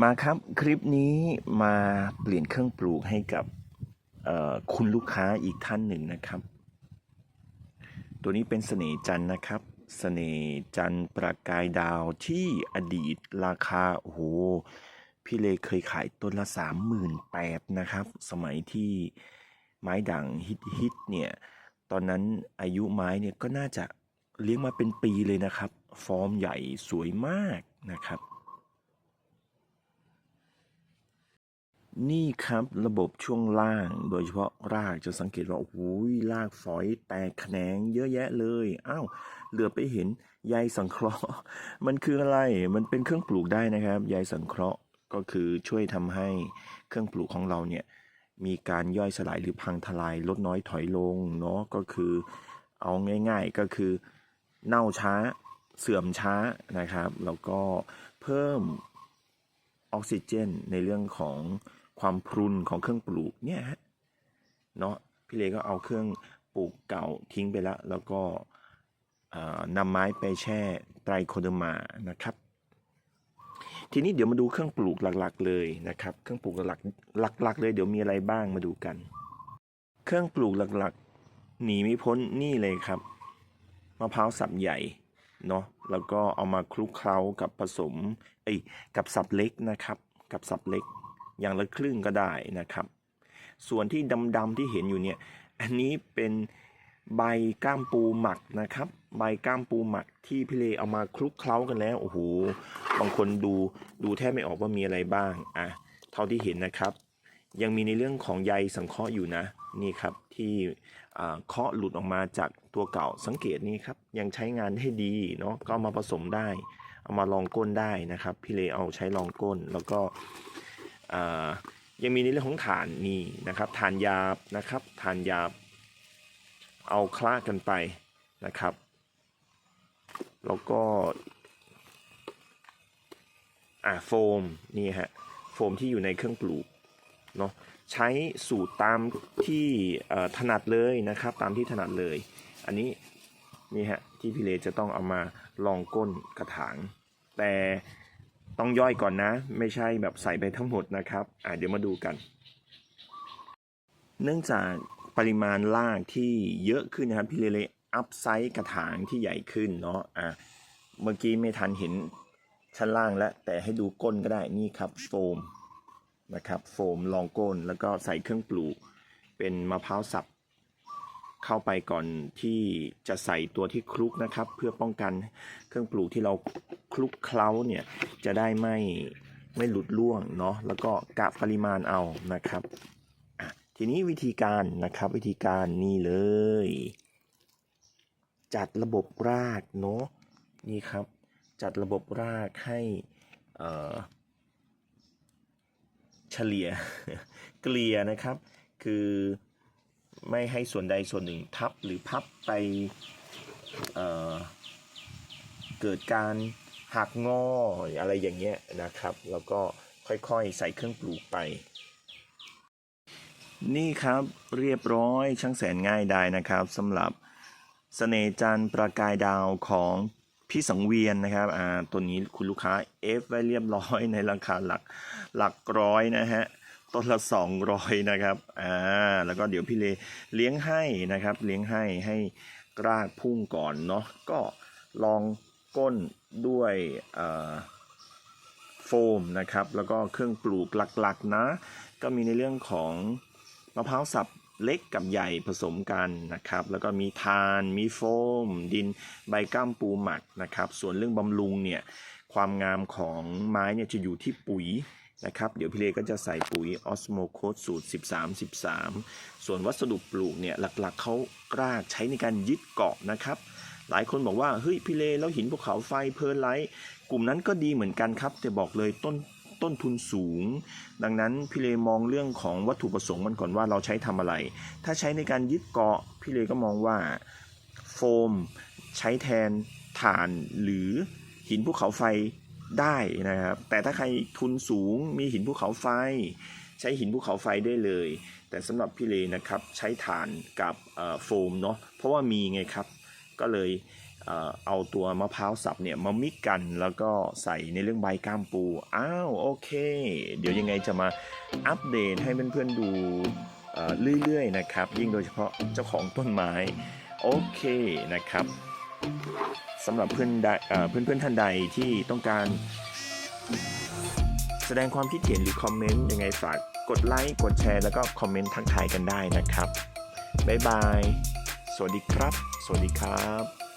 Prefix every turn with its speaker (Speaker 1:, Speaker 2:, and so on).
Speaker 1: มาครับคลิปนี้มาเปลี่ยนเครื่องปลูกให้กับคุณลูกค้าอีกท่านหนึ่งนะครับ ตัวนี้เป็นเสน่จันนะครับ เสน่จันประกายดาวที่อดีตราคาโอ้โหพี่เลเคยขายต้นละสามหมื่นแปดนะครับ สมัยที่ไม้ด่างฮิตฮิตๆเนี่ย ตอนนั้นอายุไม้เนี่ยก็น่าจะเลี้ยงมาเป็นปีเลยนะครับ ฟอร์มใหญ่สวยมากนะครับ นี่ครับระบบช่วงล่างโดยเฉพาะรากจะสังเกตว่าโอ้โหรากฝอยแตกแขนงเยอะแยะเลยอ้าวเหลือไปเห็นใยสังเคราะห์ มันคืออะไรมันเป็นเครื่องปลูกได้นะครับใยสังเคราะห์ก็คือช่วยทำให้เครื่องปลูกของเราเนี่ยมีการย่อยสลายหรือพังทลายลดน้อยถอยลงเนาะก็คือเอาง่าย ๆก็คือเน่าช้าเสื่อมช้านะครับ แล้วก็เพิ่มออกซิเจนในเรื่องของ ความพรุนของเครื่องปลูกเนี่ยฮะเนาะพี่เลก็เอาเครื่องปลูกเก่าทิ้งไปแล้ว แล้วก็นำไม้ไปแช่ไตรโคเดมานะครับ ทีนี้เดี๋ยวมาดูเครื่องปลูกหลักๆ เลยนะครับ เครื่องปลูกหลักๆหลักๆ เลยเดี๋ยวมีอะไรบ้างมาดูกัน เครื่องปลูกหลักๆ หนีไม่พ้นนี่เลยครับมะพร้าวสับใหญ่เนาะแล้วก็เอามาคลุกเคล้ากับผสมเอ้กับสับเล็กนะครับ กับสับเล็ก อย่างละครึ่งก็ได้นะครับ ส่วนที่ดำๆที่เห็นอยู่เนี่ย อันนี้เป็นใบก้ามปูหมักนะครับ ใบก้ามปูหมักที่พี่เลเอามาคลุกเคล้ากันแล้ว โอ้โห บางคนดูดูแทบไม่ออกว่ามีอะไรบ้าง อะ เท่าที่เห็นนะครับ ยังมีในเรื่องของใยสังเคราะห์อยู่นะ นี่ครับที่อ่าเคาะหลุดออกมาจากตัวเก่า สังเกตนี่ครับ ยังใช้งานได้ดีเนาะ ก็มาผสมได้ เอามาลองก้นได้นะครับ พี่เลเอาใช้ลองก้น แล้วก็ ยังมีในเรื่องของฐานนี่นะครับฐานยาบนะครับฐานยาบ เอาคละกันไปนะครับ แล้วก็อ่าโฟมนี่ฮะโฟมที่อยู่ในเครื่องปลูกเนาะใช้สูตรตามที่ถนัดเลยนะครับ ตามที่ถนัดเลย อันนี้นี่ฮะที่พี่เลจะต้องเอามาลองก้นกระถาง แต่ ต้องย่อยก่อนนะ ไม่ใช่แบบใส่ไปทั้งหมดนะครับอ่าเดี๋ยวมาดูกัน เนื่องจากปริมาณรากที่เยอะขึ้นนะครับพี่เลเลอัพไซส์กระถางที่ใหญ่ขึ้นเนาะอะเมื่อกี้ไม่ทันเห็นชั้นล่างแล้ว แต่ให้ดูก้นก็ได้นี่ครับโฟมนะครับโฟมรองก้นแล้วก็ใส่เครื่องปลูก เป็นมะพร้าวสับ เข้าไปก่อนที่จะใส่ตัวที่คลุกนะครับ เพื่อป้องกันเครื่องปลูกที่เราคลุกเคล้าเนี่ยจะได้ไม่ไม่หลุดร่วงเนาะแล้วก็กะปริมาณเอานะครับทีนี้วิธีการนะครับวิธีการนี่เลย จัดระบบรากเนาะนี่ครับ จัดระบบรากให้เอ่อเฉลี่ยเกลี่ยนะครับ คือ ไม่ให้ส่วนใดส่วนหนึ่งทับหรือพับไปเเกิดการหักงออะไรอย่างเงี้ยนะครับ แล้วก็ค่อยๆใส่เครื่องปลูกไป นี่ครับเรียบร้อยช่างแสนง่ายได้นะครับสำหรับเสน่จันประกายดาวของพี่สังเวียนนะครับอ่าตัวนี้คุณลูกค้าเอฟไว้เรียบร้อยในราคาหลักหลักร้อยนะฮะ ต้นละสองร้อยนะครับ อ่า แล้วก็เดี๋ยวพี่เลเลี้ยงให้นะครับ เลี้ยงให้ให้รากพุ่งก่อนเนาะ ก็ลองก้นด้วยโฟมนะครับ แล้วก็เครื่องปลูกหลักๆนะ ก็มีในเรื่องของมะพร้าวสับเล็กกับใหญ่ผสมกันนะครับ แล้วก็มีทาน มีโฟม ดินใบก้ามปูหมักนะครับ ส่วนเรื่องบำรุงเนี่ย ความงามของไม้เนี่ยจะอยู่ที่ปุ๋ย นะครับเดี๋ยวพี่เลก็จะใส่ปุ๋ยออสโมโคสสูตร 13 13 ส่วนวัสดุปลูกเนี่ยหลักๆเขากราใช้ในการยึดเกาะนะครับ หลายคนบอกว่าเฮ้ยพี่เลแล้วหินภูเขาไฟเพร์ลไลท์กลุ่มนั้นก็ดีเหมือนกันครับ แต่บอกเลยต้นต้นทุนสูง ดังนั้นพี่เลมองเรื่องของวัตถุประสงค์มันก่อนว่าเราใช้ทำอะไร ถ้าใช้ในการยึดเกาะพี่เลก็มองว่าโฟม ใช้แทนถ่านหรือหินภูเขาไฟ ได้นะครับ แต่ถ้าใครทุนสูงมีหินภูเขาไฟ ใช้หินภูเขาไฟได้เลย แต่สำหรับพี่เลนะครับใช้ถ่านกับโฟมเนาะเพราะว่ามีไงครับ ก็เลยเอาตัวมะพร้าวสับเนี่ยมามิกกันแล้วก็ใส่ในเรื่องใบก้ามปู อ้าวโอเค เดี๋ยวยังไงจะมาอัปเดตให้เพื่อนๆดูเอ่อเรื่อยๆนะครับ ยิ่งโดยเฉพาะเจ้าของต้นไม้ โอเคนะครับ สำหรับเพื่อนเพื่อเพื่อนท่านใดที่ต้องการ แสดงความคิดเห็นหรือคอมเมนต์ยังไงฝากกดไลค์กดแชร์แล้วก็คอมเมนต์ทักทายกันได้นะครับบ๊ายบาย สวัสดีครับ สวัสดีครับ